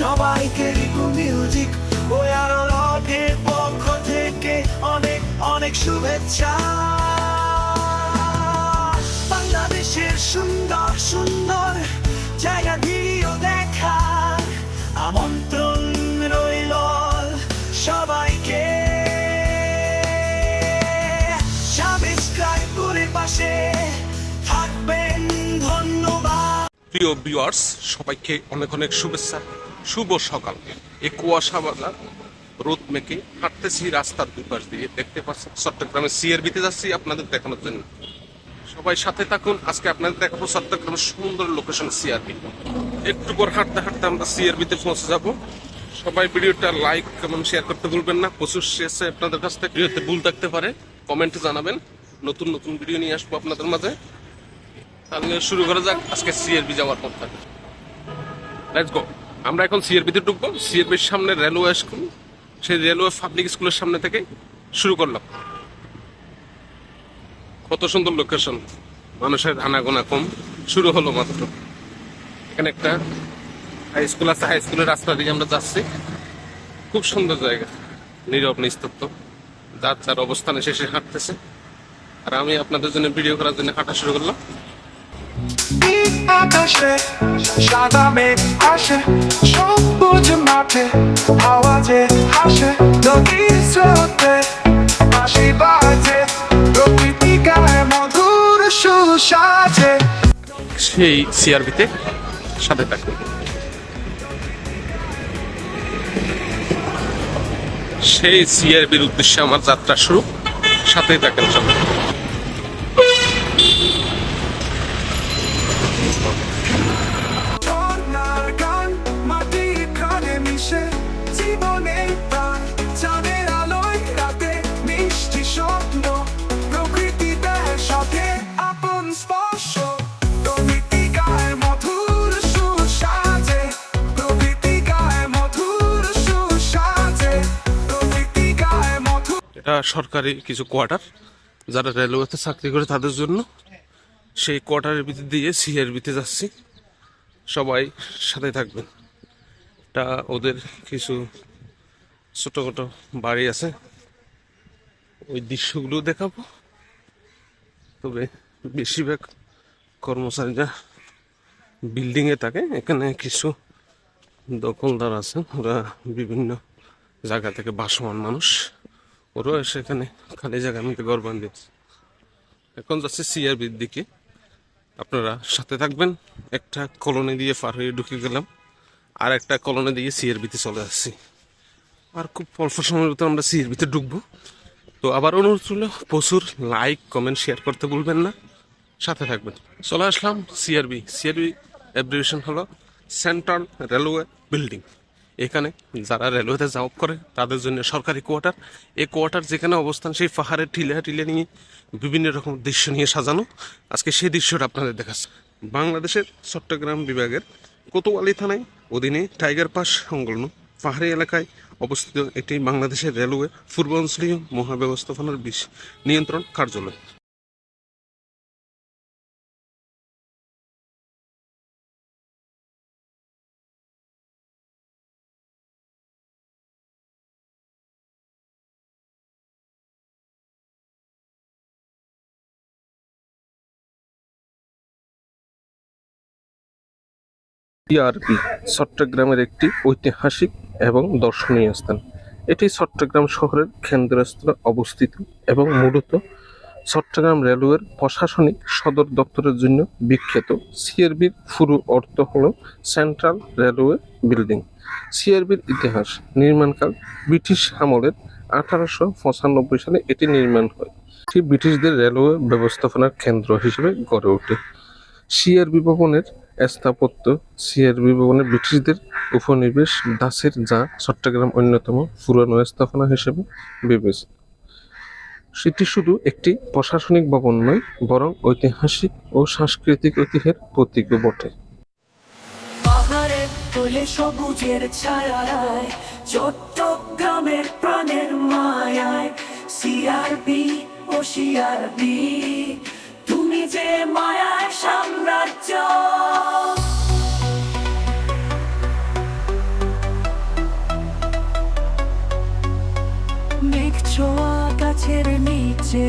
সবাইকে রিকু মিউজিক। ও আরোহের পক্ষ থেকে অনেক অনেক শুভেচ্ছা। বাংলাদেশের সুন্দর সুন্দর জায়গা ভিডিও দেখার আমন্ত্রণ রইল সবাইকে। সাবস্ক্রাইব করে পাশে থাকবেন, ধন্যবাদ। প্রিয় ভিউয়ার্স সবাইকে অনেক অনেক শুভেচ্ছা। শুভ সকাল এই কুয়াশা বাজার রোদ মেকে হাঁটতেছি রাস্তার দুপাশ দিয়ে। দেখতে পাচ্ছেন চট্টগ্রামের সিআরবিতে যাচ্ছি আপনাদের দেখানোর জন্য। সবাই সাথে থাকুন, আজকে আপনাদের দেখাবো চট্টগ্রামের সুন্দর লোকেশন সিআরবি। একটু পর হাঁটতে হাঁটতে আমরা সিআরবিতে পৌঁছে যাব। সবাই ভিডিওটা লাইক এবং শেয়ার করতে ভুলবেন না। প্রচুর শেষে আপনাদের কাছ থেকে ভিডিওতে ভুল থাকতে পারে। কমেন্টে জানাবেন। নতুন নতুন ভিডিও নিয়ে আসব আপনাদের মাঝে। তাহলে শুরু করা যাক আজকে সিআরবি যাওয়ার পথটা। লেটস গো আমরা এখন সিআরবিতে ঢুকবো। সিআরবির সামনে রেলওয়ে স্কুল সেই রেলওয়ে পাবলিক স্কুলের সামনে থেকে শুরু করলাম। কত সুন্দর লোকেশন মানুষের আনাগোনা কম। শুরু হলো মাত্র। এখানে একটা হাই স্কুল আছে। হাই স্কুলের রাস্তা দিয়ে আমরা যাচ্ছি। খুব সুন্দর জায়গা। নীরব, নিস্তব্ধ। যার যার অবস্থানে শেষে হাঁটতেছে। আর আমি আপনাদের জন্য ভিডিও করার জন্য হাঁটা শুরু করলাম। আকাশে সাদা মেঘ আসে, সবুজ মাঠে সেই সিআরবিতে সাথে থাকবে। সেই সিআরবির উদ্দেশ্যে আমার যাত্রা শুরু। সাথেই থাকেন সবাই। সরকারি কিছু কোয়ার্টার যারা রেলওয়েতে চাকরি করে তাদের জন্য। সেই কোয়ার্টারের ভিতর দিয়ে সিআরবিতে যাচ্ছি। সবাই সাথে থাকবেন। এটা ওদের কিছু ছোটোখাটো বাড়ি আছে। ওই দৃশ্যগুলো দেখাবো। তবে বেশিরভাগ কর্মচারীরা বিল্ডিংয়ে থাকে। এখানে কিছু দখলদার আছে ওরা বিভিন্ন জায়গা থেকে বাসমান মানুষ। ওরাও এসে এখানে খালি জায়গার মধ্যে ঘর বাঁধিয়েছে এখন যাচ্ছে সিআরবির দিকে। আপনারা সাথে থাকবেন। একটা কলোনি দিয়ে পার হয়ে ঢুকে গেলাম। আর একটা কলোনি দিয়ে সিআরবিতে চলে আসছি। আর খুব অল্প সময়ের ভিতরে আমরা সিআরবিতে ঢুকবো। তো আবার অনুরোধ রইল, প্রচুর লাইক কমেন্ট শেয়ার করতে ভুলবেন না। সাথে থাকবেন। চলে আসলাম সিআরবি সিআরবি অ্যাব্রিভিয়েশন হলো সেন্ট্রাল রেলওয়ে বিল্ডিং এখানে যারা রেলওয়েতে জব করে, তাদের জন্য সরকারি কোয়ার্টার এই কোয়ার্টার যেখানে অবস্থান, সেই পাহাড়ের টিলে টিলে নিয়ে বিভিন্ন রকম দৃশ্য নিয়ে সাজানো। আজকে সেই দৃশ্যটা আপনাদের দেখাচ্ছে। বাংলাদেশের চট্টগ্রাম বিভাগের কোতোয়ালি থানায় অধীনে টাইগার পাস সংলগ্ন পাহাড়ি এলাকায় অবস্থিত এটি বাংলাদেশের রেলওয়ে পূর্বাঞ্চলীয় মহাব্যবস্থাপনার বিশ নিয়ন্ত্রণ কার্যালয়। টিআরপি চট্টগ্রামের একটি ঐতিহাসিক এবং দর্শনীয় স্থান। এটি চট্টগ্রাম শহরের কেন্দ্রস্থলে অবস্থিত এবং মূলত চট্টগ্রাম রেলওয়ের প্রশাসনিক সদর দপ্তরের জন্য বিখ্যাত সিআরবির পুরো অর্থ হল সেন্ট্রাল রেলওয়ে বিল্ডিং সিআরবির ইতিহাস, নির্মাণকাল ব্রিটিশ আমলের আঠারোশো পঁচানব্বই সালে এটি নির্মাণ হয়। এটি ব্রিটিশদের রেলওয়ে ব্যবস্থাপনার কেন্দ্র হিসেবে গড়ে ওঠে। সিআরবি ভবনের স্থাপত্য সিআরবি ভবনের ব্রিটিশদের উপনিবেশ দাসের যা চট্টগ্রাম অন্যতম পুরানো স্থাপনা হিসেবে বিবেচিত। সেটি শুধু একটি প্রশাসনিক ভবন নয়, বরং ঐতিহাসিক ও সাংস্কৃতিক ঐতিহ্যের প্রতীকও বটে। চট্টগ্রামের প্রাণের মায়ায়, সিআরবি ও সিআরবি। যে মায়ার সাম্রাজ্য। মেঘ গাছের নিচে,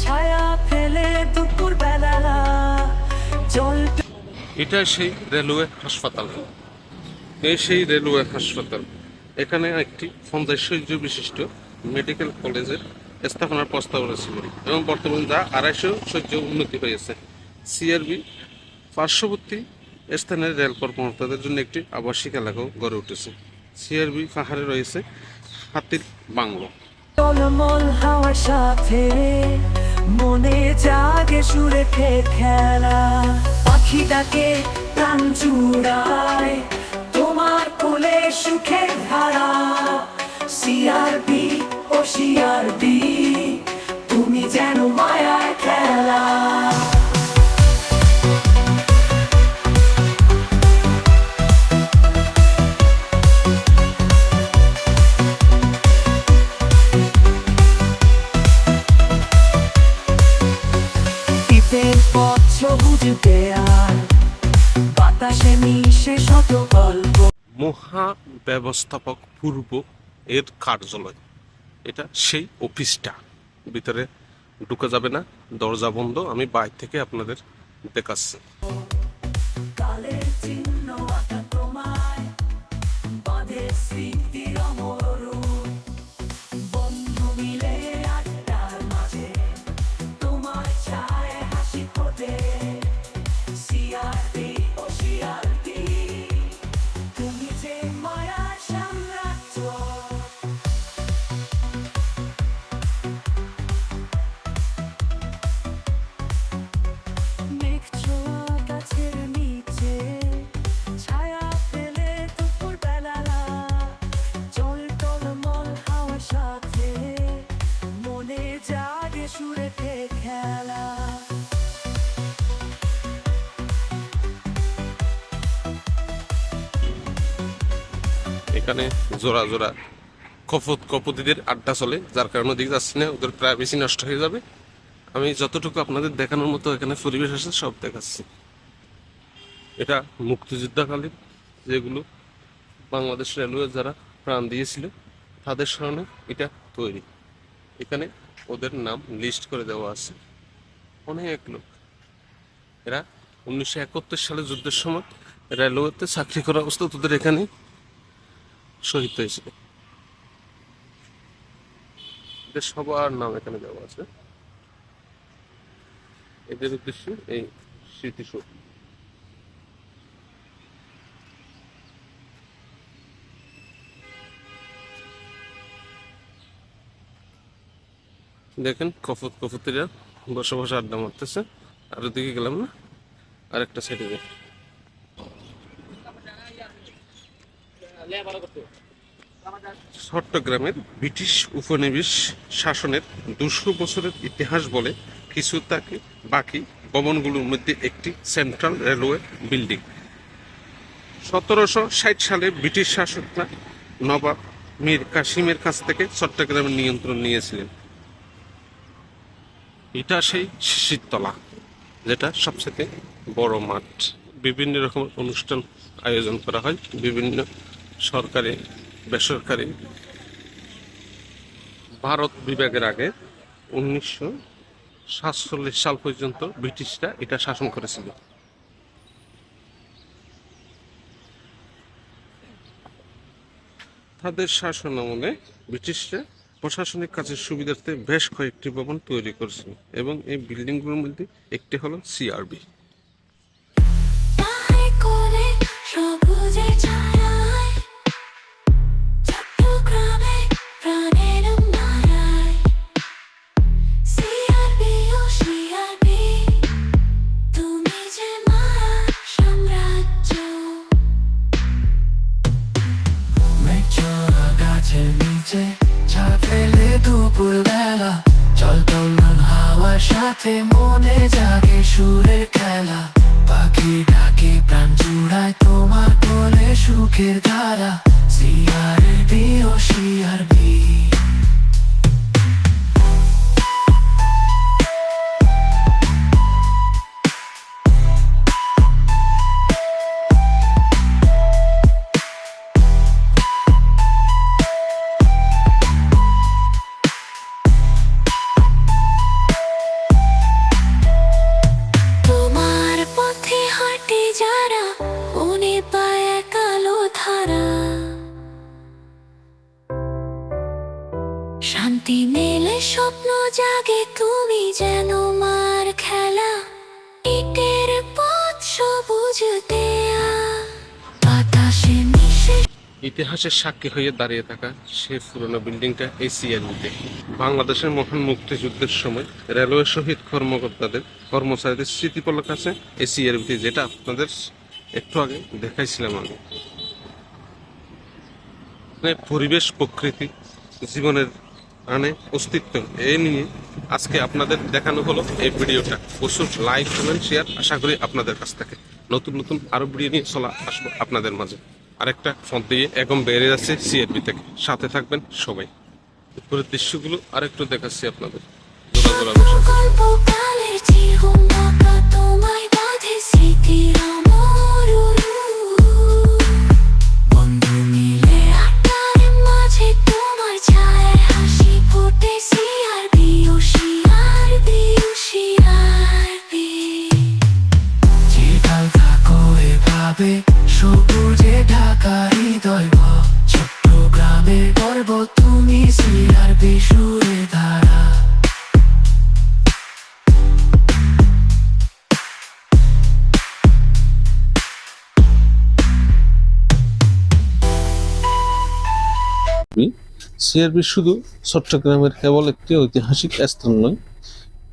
ছায়া ফেলে দুপুর বেলা জল এটা সেই রেলওয়ে হাসপাতাল। এই সেই রেলওয়ে হাসপাতাল। এখানে একটি পঞ্চাশ বিশিষ্ট মেডিকেল কলেজের স্থাপনার প্রস্তাব রয়েছিল এবং বর্তমানে যা আড়াইশো সহ্য উন্নতি হয়েছে। সিআরবি পার্শ্ববর্তী স্থানের রেল কর্মকর্তাদের জন্য একটি আবাসিক এলাকাও গড়ে উঠেছে। সিআরবি পাহাড়ে রয়েছে হাতির বাংলো। মনে জাগে সুরে খেলা। পাখি ডাকে প্রাণ জুড়ায় তোমার কোলে সুখের ধারা। সিআরবি ও সিআরবি তুমি যেন মায়ার খেলা। পথ সবুজ দেয়াল বাতাসে মহা ব্যবস্থাপক পূর্ব এর কার্যালয়। এটা সেই অফিসটা। ভিতরে ঢুকে যাবে না, দরজা বন্ধ, আমি বাইর থেকে আপনাদের দেখাচ্ছি। এখানে জোড়া জোড়া কপত কপতিদের আড্ডা চলে, যার কারণে ওদিকে যাচ্ছি না, ওদের প্রাইভেসি নষ্ট হয়ে যাবে। আমি যতটুকু আপনাদের দেখানোর মতো এখানে পরিবেশ আছে, সব দেখাচ্ছি। এটা মুক্তিযুদ্ধকালীন যেগুলো বাংলাদেশ রেলওয়ে যারা প্রাণ দিয়েছিল, তাদের স্মরণে এটা তৈরি। এখানে ওদের নাম লিস্ট করে দেওয়া আছে। অনেক লোক। এরা উনিশশো একাত্তর সালে যুদ্ধের সময় রেলওয়েতে চাকরি করা অবস্থা তোদের এখানে শহীদ হয়েছিল এদের সবার নাম এখানে দেওয়া আছে। এদের উদ্দেশ্যে এই স্মৃতিসৌধ। দেখেন কফত কফতিরা বসে বসে আড্ডা মারতেছে। আর ওদিকে গেলাম না, আরেকটা সাইডে চট্টগ্রামের ব্রিটিশ উপনিবেশ শাসনের দুশো বছরের ইতিহাস বলে কিছু তাকে বাকি ভবনগুলোর মধ্যে একটি সেন্ট্রাল রেলওয়ে বিল্ডিং। সতেরোশো ষাট সালে ব্রিটিশ শাসকরা নবাব মীর কাশিমের কাছ থেকে চট্টগ্রামের নিয়ন্ত্রণ নিয়েছিলেন। এটা সেই শিশিরতলা যেটা সবচেয়ে বড় মাঠ। বিভিন্ন রকম অনুষ্ঠান আয়োজন করা হয়, বিভিন্ন সরকারি, বেসরকারি ভারত বিভাগের আগে উনিশশো সাতচল্লিশ সাল পর্যন্ত ব্রিটিশরা এটা শাসন করেছিল। তাদের শাসন আমলে ব্রিটিশরা প্রশাসনিক কাজের সুবিধার্থে বেশ কয়েকটি ভবন তৈরি করেছিল এবং এই বিল্ডিংগুলোর মধ্যে একটি হলো সিআরবি। পাহাড় পাখি ডাকে প্রাণ জুড়ায় তোমার কোলে সুখের ধারা। সিআরবি ও সিআরবি ইতিহাসের সাক্ষী হয়ে দাঁড়িয়ে থাকা সেই পুরনো বিল্ডিংটা এই সিআরবিতে বাংলাদেশের মহান মুক্তিযুদ্ধের সময় রেলওয়ে শহীদ কর্মকর্তাদের কর্মচারীদের স্মৃতিপলক আছে এই সিআরবিতে যেটা আপনাদের একটু আগে দেখাইছিলাম আমি। মানে পরিবেশ, প্রকৃতি, জীবনের মানে অস্তিত্ব এই নিয়ে আজকে আপনাদের দেখানো হলো এই ভিডিওটা। প্রচুর লাইক কমেন্ট শেয়ার আশা করি আপনাদের কাছ থেকে নতুন নতুন আরও ভিডিও নিয়ে চলা আসব আপনাদের মাঝে। আরেকটা ফোন দিয়ে একদম বেড়ে যাচ্ছে সিএফবি থেকে। সাথে থাকবেন সবাই। উপরের দৃশ্যগুলো আরেকটু দেখাচ্ছি আপনাদের। জোড়া সিআরবি শুধু চট্টগ্রামের কেবল একটি ঐতিহাসিক স্থান নয়,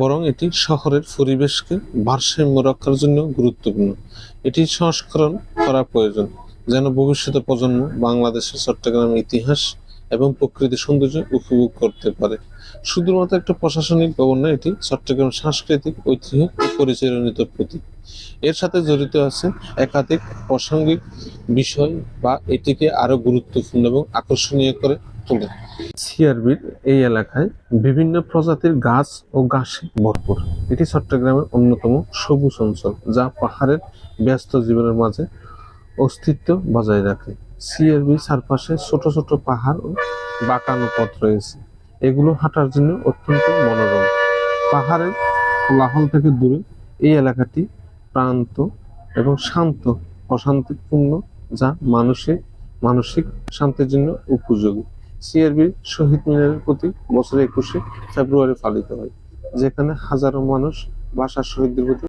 বরং এটি শহরের পরিবেশকে ভারসাম্য রক্ষার জন্য গুরুত্বপূর্ণ। এটি সংস্করণ করা প্রয়োজন, যেন ভবিষ্যতে প্রজন্ম বাংলাদেশের চট্টগ্রামের ইতিহাস এবং প্রকৃতির সৌন্দর্য উপভোগ করতে পারে। শুধুমাত্র একটা প্রশাসনিক ভবন নয়, এটি চট্টগ্রাম সাংস্কৃতিক, ঐতিহ্য ও পরিচালনিত প্রতীক। এর সাথে জড়িত আছে একাধিক প্রাসঙ্গিক বিষয় বা এটিকে আরও গুরুত্বপূর্ণ এবং আকর্ষণীয় করে সিআরবির এই এলাকায় বিভিন্ন প্রজাতির গাছ ও ঘাসে ভরপুর। এটি চট্টগ্রামের অন্যতম সবুজ অঞ্চল, যা পাহাড়ের ব্যস্ত জীবনের মাঝে অস্তিত্ব বজায় রাখে। সিআরবি চারপাশে ছোট ছোট পাহাড় ও বাঁকানো পথ রয়েছে। এগুলো হাঁটার জন্য অত্যন্ত মনোরম। পাহাড়ের কোলাহল থেকে দূরে এই এলাকাটি প্রান্ত এবং শান্ত, অশান্তিপূর্ণ, যা মানুষের মানসিক শান্তির জন্য উপযোগী। সিআরবির শহীদ মিনারের প্রতি বছরে একুশে ফেব্রুয়ারি পালিত হয়, যেখানে হাজারো মানুষ বাসার শহীদদের প্রতি